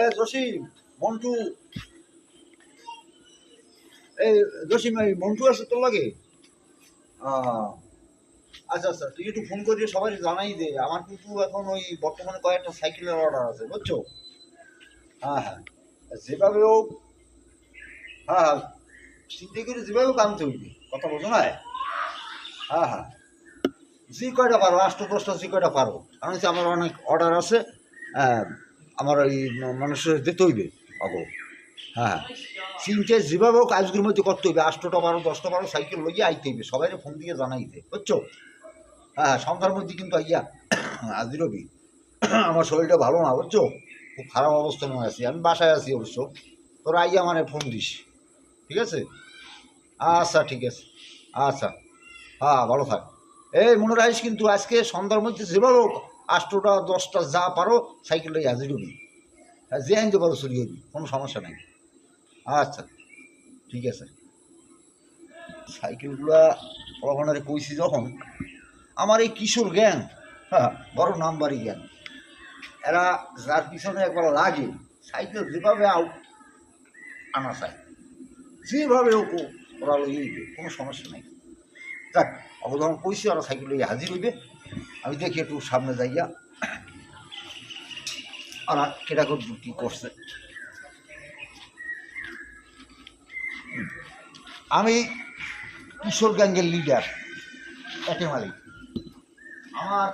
এ জসিম মন্টু। এই জসিম এই মন্টু আছে তোর লাগে? আচ্ছা আচ্ছা তুই একটু ফোন জানাই দে। আমার এখন ওই বর্তমানে কয়েকটা সাইকেলের অর্ডার আছে বুঝছ? হ্যাঁ হ্যাঁ। যেভাবে হোক হ্যাঁ হ্যাঁ। করে কথা হ্যাঁ হ্যাঁ। যে কয়টা পারো আষ্ট দশটা যে কয়টা পারো কারণ আমার অনেক অর্ডার আছে। হ্যাঁ, আমার ওই মানুষের দিতে হইবে অগো হ্যাঁ। চিন্তা যেভাবে হোক আজকের মধ্যে করতে হইবে আষ্টটা পারো দশটা পারো সাইকেল লইয়ে আইতে হইবে সবাই ফোন দিয়ে জানাইতে, বুঝছ? হ্যাঁ সন্ধ্যার মধ্যে কিন্তু আইয়া আজ রবি আমার শরীরটা ভালো না, বুঝছ? খুব খারাপ অবস্থায় মনে আছি আমি বাসায় আছি অবশ্য। তোরা আইয়া মানে ফোন দিস, ঠিক আছে? আচ্ছা ঠিক আছে। আচ্ছা। হ্যাঁ ভালো থাক। এই, মনে রাখিস কিন্তু আজকে সন্ধ্যার মধ্যে যেভাবে হোক আটটা দশটা, যা পারো সাইকেলটাই হাজির হবি। যে আনতে পারো চুরি হবি, কোনো সমস্যা নেই। আচ্ছা ঠিক আছে। সাইকেলগুলা পড়াশোনারে কইছি যখন, আমার এই কিশোর জ্ঞান হ্যাঁ বড় নাম্বারই জ্ঞান। এরা যার পিছনে একবার লাগে, সাইকেল যেভাবে আউট আনা চাই যেভাবে হোক ওরা লইয়ে কোনো সমস্যা নেই। যাক অবধান কইছি, ওরা সাইকেল লইয়ে হাজির হইবে। আমি দেখি একটু সামনে যাইয়া আর কেটা করব কি করছে। আমি কিশোর গ্যাঙ্গের লিডার একে মালিক। আমার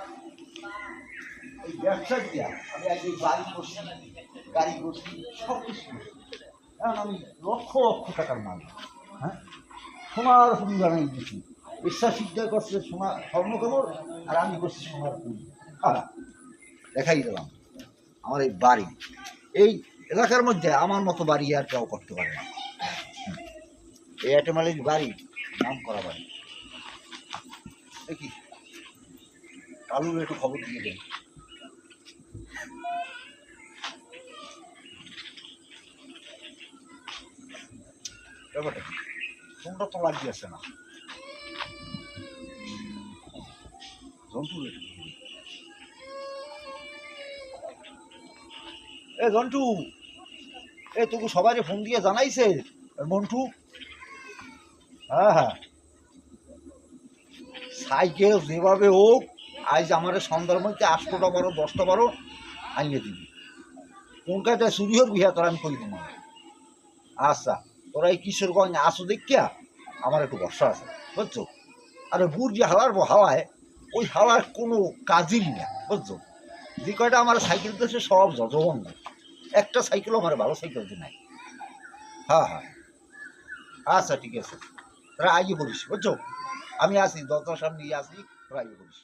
এই ব্যবসা দিয়া আমি আজকে বাড়ি করছি, গাড়ি করছি সব কিছু কারণ আমি লক্ষ লক্ষ টাকার মালিক হ্যাঁ? সোনার জানাই দিচ্ছি বিশ্বাস সিদ্ধা করছে সোনা স্বর্ণ কামড় আর আমি করছি সোনার হ্যাঁ দেখাই দিলাম। আমার এই বাড়ি, এই এলাকার মধ্যে আমার মতো বাড়ি আর কেউ করতে পারে না। এই অ্যাটেমালির বাড়ি, নাম করা বাড়ি। দেখি, কালুর একটু খবর দিয়ে দেন। ব্যাপারটা? ফোনটা তো লাগিয়ে আছে না। জন্টু এ এ, তোকে সবাই ফোন দিয়ে জানাইছে, মন্টু। হ্যাঁ হ্যাঁ। সাইকেল যেভাবে হোক, আজ আমার সন্ধ্যার মধ্যে আটটা বারো দশটা বারো আনিয়ে দিবি। কোন কাজটা চুরি হোক বিহা তোরা আমি করি দেবো আচ্ছা তোরা এই কিশোরগঞ্জ আসো দেখিয়া, আমার একটু ভরসা আছে, বুঝছ? আরে বুড় যে হাওয়ার হাওয়ায় ওই হাওয়ার কোনো কাজই না বুঝছ? যে কয়টা আমার সাইকেল তো সে সব যজবন্ধ একটা সাইকেলও আমার ভালো সাইকেল যে নাই। হ্যাঁ হ্যাঁ। আচ্ছা ঠিক আছে। তোরা আইয়ে বলিস, বুঝছ? আমি আসি দরজার সামনে আসি তোরা আইয়ে বলিস।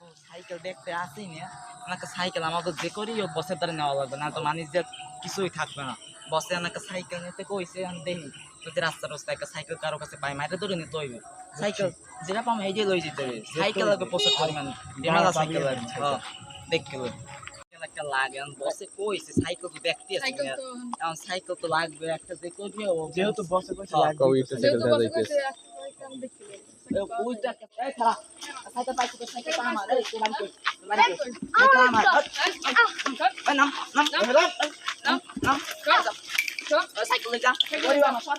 তো সাইকেল দেখতে আসি না আমাকে সাইকেল আমাকে যে করি বসের দ্বারা নেওয়া লাগবে, না তো মানুষ যে কিছুই থাকবে না। বসে আমাকে সাইকেল নিতে কইছে আমি দেখি যদি রাস্তা রাস্তায় একটা সাইকেল কারও কাছে পাই মাইরে ধরে নিতে হইবে। সাইকেল যেটা পাম এই যে লই যেতে হবে। সাইকেল লাগে প্রচুর পরিমাণ। ডিমালা সাইকেল লাগে হ্যাঁ দেখতে হবে। একটা লাগে বসে কইছে সাইকেল তো দেখতে তো এখন সাইকেল তো লাগবে একটা যে করবে ও যেহেতু বসে কইছে হ্যাঁ, লাগবে যেহেতু সাইকেল দেওয়া বসে যাইতেছে একটা সাইকেল ওইটা পাইছে তো সাইকেল আমার। এই কোরআন কই? কোরআন কই? আমার নাম নাম নাম নাম নাম সাইকেল লেগা ওই আমার সর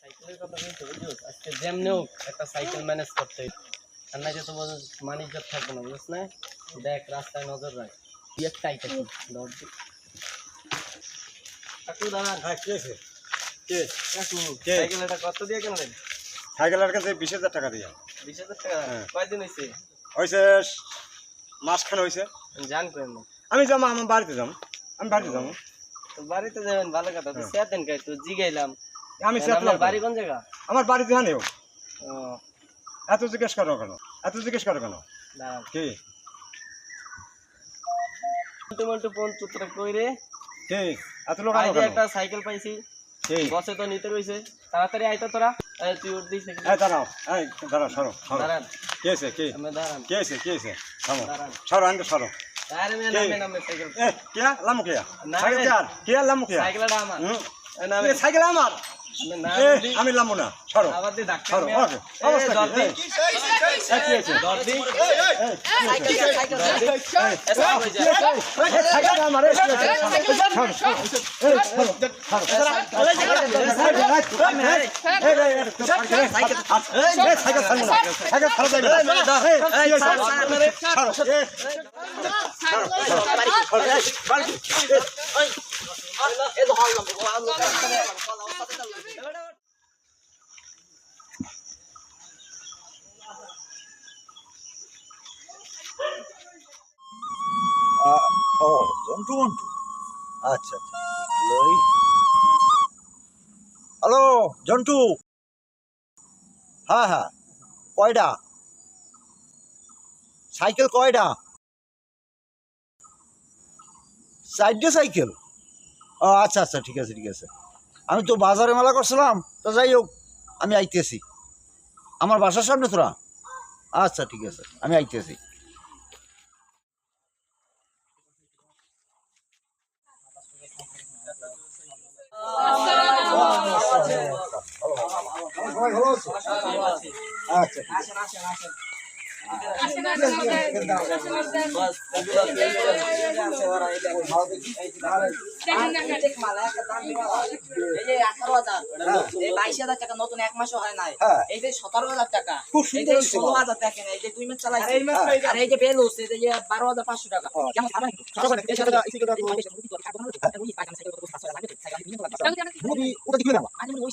সাইকেলের কথা বলতে বুঝছিস আজকে যেমনি হোক একটা সাইকেল ম্যানেজ করতে হবে আর না তো বল মানিজ্য থাকবে না বুঝছ না দেখ রাস্তায় নজর রাখ তুই একটা আইটা ধর দি। কাকু দাঁড়ান হ্যাঁ কে আছে কে কাকু কে? সাইকেল এটা কত দিয়ে কিনলেন সাইকেলের কাছে বিশ হাজার টাকা দিয়া বিশ হাজার টাকা হ্যাঁ। কয়দিন হয়েছে হয়েছে মাসখানে হয়েছে জান করেন আমি যাব আমার বাড়িতে যাব আমি বাড়িতে যাব তো বাড়িতে যাবেন ভালো কথা। তো হ্যাঁ। দেন কে তো জিগাইলাম। আমি আর বাড়ি কোন জায়গা? আমার বাড়িতে জানিও এত জিজ্ঞেস করো কেন? এত জিজ্ঞেস করো কেন? কে? ফোন চুত্র কইরে। কে? এত লোক একটা সাইকেল পাইছি। বসে তো নিতে রইছে। তাড়াতাড়ি আইতো তোরা। তুই উঠ দিস এই দাঁড়াও। এই দাঁড়াও সরো সরো। দাঁড়ান। কে আছে কে? আমি দাঁড়ান। কে আছে কে আছে থামো। দাঁড়ান। সরো আনতে সরো। আরে মেয়ে কে? নামে নামে সাইকেল। এ কে? লামু কে? না, সাইকেল রে। কার? কে লামু কে? সাইকেলটা আমার। হুম? এ নামে। এ সাইকেল আমার? আমি এ, আমি লামো না ওকে, এ, অবস্থা কি? জন্টু মন্টু আচ্ছা আচ্ছা। হ্যালো জন্টু। হ্যাঁ হ্যাঁ। কয়টা সাইকেল কয়টা চারটে সাইকেল? ও আচ্ছা আচ্ছা ঠিক আছে ঠিক আছে। আমি তো বাজারে মেলা করছিলাম তো যাই হোক আমি আইতেছি। আমার বাসার সামনে তোরা? আচ্ছা ঠিক আছে আমি আইতেছি। সবাই ভালো আছো? আচ্ছা বাইশ হাজার টাকা নতুন এক মাসও হয় নাই হ্যাঁ। এই যে সতেরো হাজার টাকা ষোলো হাজার টাকা এই যে দুই মাস চালাইছে আর এই যে বেলুস এই যে বারো হাজার পাঁচশো টাকা কেমন আমি ওই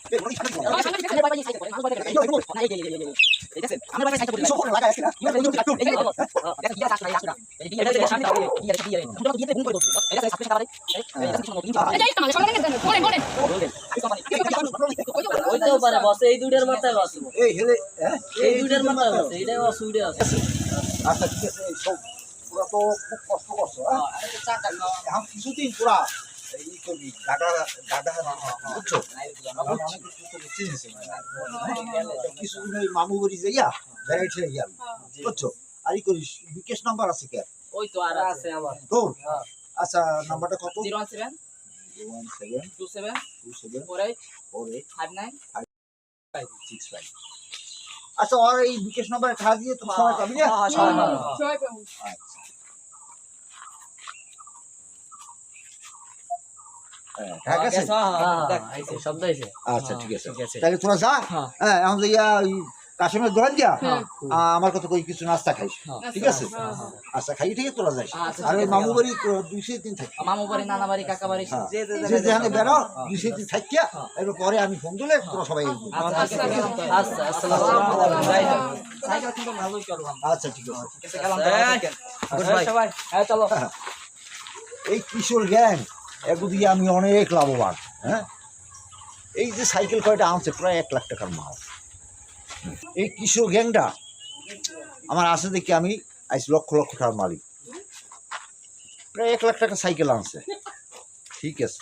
ইয়ে হ্যাঁ আচ্ছা ঠিক আছে এই সব পুরা তো খুব কষ্ট করছ হ্যাঁ কিছুদিন পুরা মামু বাড়ি যাইয়া ভ্যারাইটি যাইয়া বুঝছ আর ই করিস বিকেশ নাম্বার আছে কে ওই তো আর আছে আমার তোর আচ্ছা নাম্বারটা কত zero one seven one seven two seven two seven four eight four eight five nine five six five আচ্ছা আর এই বিকেশ নাম্বারে খা দিয়ে তো সময় পাবি না আচ্ছা হ্যাঁ, ঠিক আছে শব্দ আচ্ছা ঠিক আছে। তাহলে তোরা যা। হ্যাঁ। হ্যাঁ এখন যে ইয়া ওই দোকান দিয়া আমার কথা কই কিছু নাস্তা খাইস? ঠিক আছে? আচ্ছা খাই ঠিক আছে তোরা যাইস। আচ্ছা, আর ওই ঠিক মামু বাড়ি তো দুইশো দিন থাকি। মামু বাড়ি নানা বাড়ি কাকা বাড়ি হ্যাঁ। যে যেখানে বেরো দুইশো দিন থাকিয়া এরপর পরে আমি ফোন দিলে তোরা সবাই আচ্ছা আচ্ছা আচ্ছা ঠিক আছে। হ্যাঁ চলো। এই কিশোর গ্যাং। এগুলো দিয়ে আমি অনেক লাভবান হ্যাঁ? এই যে সাইকেল কয়টা আনছে, প্রায় এক লাখ টাকার মাল। এই কিশোর গ্যাংটা, আমার আছে দেখি আমি, আজ লক্ষ লক্ষ টাকার মালিক। প্রায় এক লাখ টাকা সাইকেল আনছে। ঠিক আছে।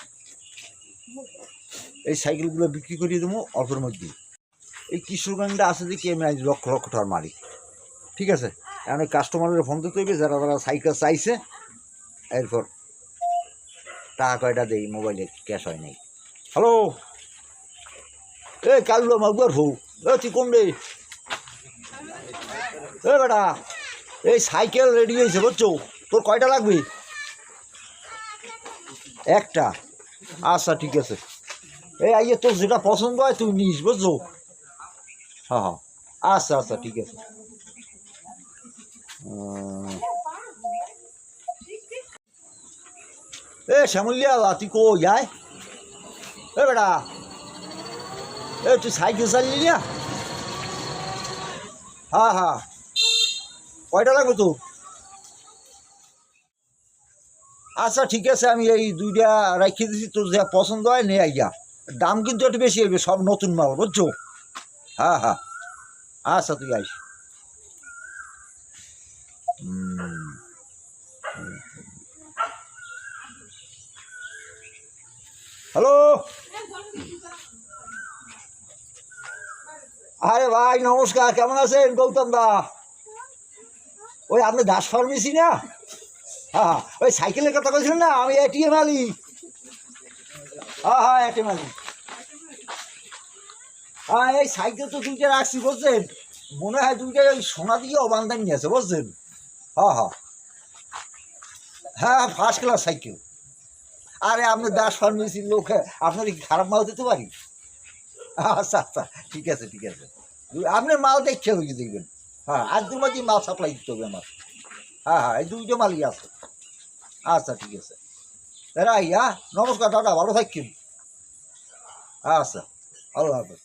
এই সাইকেলগুলো বিক্রি করিয়ে দেবো অল্পের মধ্যে। এই কিশোর গ্যাংটা আছে দেখি আমি, আজ লক্ষ লক্ষ টাকার মালিক। ঠিক আছে? এখন কাস্টমারের ফোন দিতে হইবে, যারা যারা সাইকেল চাইছে, এরপর টাকা কয়টা দেই? মোবাইলে ক্যাশ হয় নাই। হ্যালো এ কালু মাগুয়ার হু এ, তুই কোন রে? এ, বেটা, এই সাইকেল রেডি হয়েছে, বুঝছ? তোর কয়টা লাগবে? একটা। আচ্ছা ঠিক আছে। এই, আইয়ে, তোর যেটা পছন্দ হয়, তুই নিস, বুঝছ? হ্যাঁ হ্যাঁ। আচ্ছা আচ্ছা ঠিক আছে। এ, শ্যামলিয়া তুই কো, যায়। এ, বেটা। এ, তুই সাইকেল চালিয়ে না হ্যাঁ হ্যাঁ কয়টা লাগবে তোর? আচ্ছা ঠিক আছে, আমি এই দুইটা রাখি দিছি, তোর যা পছন্দ হয় নে আইয়া দাম কিন্তু একটু বেশি হইবে, সব নতুন মাল, বুঝছ? হ্যাঁ হ্যাঁ আচ্ছা তুই আইস। হ্যালো? আরে ভাই, নমস্কার, কেমন আছেন গৌতম দা? ওই আপনি দাস ফার্মেসি না? হ্যাঁ ওই সাইকেলের কথা বলছিলেন না, আমি এটিএম আলি হ্যাঁ হ্যাঁ এটিএম আলি হ্যাঁ এই সাইকেল তো দুইটা রাখছি, বুঝছেন? মনে হয় দুইটা ওই সোনা দিয়ে অবান্ধান নিয়েছে বুঝছেন? হ্যাঁ হ্যাঁ হ্যাঁ ফার্স্ট ক্লাস সাইকেল। আরে আপনি দাস ফার্মেসির লোক আপনার কি খারাপ মাল দিতে পারি? আচ্ছা আচ্ছা ঠিক আছে ঠিক আছে। আপনার মাল দেখছে হয়ে দেখবেন। হ্যাঁ আর দু মাঝে মাল সাপ্লাই দিতে হবে আমার। হ্যাঁ হ্যাঁ এই দুইটা মালই আছে। আচ্ছা ঠিক আছে। রাই হ্যাঁ নমস্কার দাদা ভালো থাকছেন আচ্ছা ভালো হাফেজ।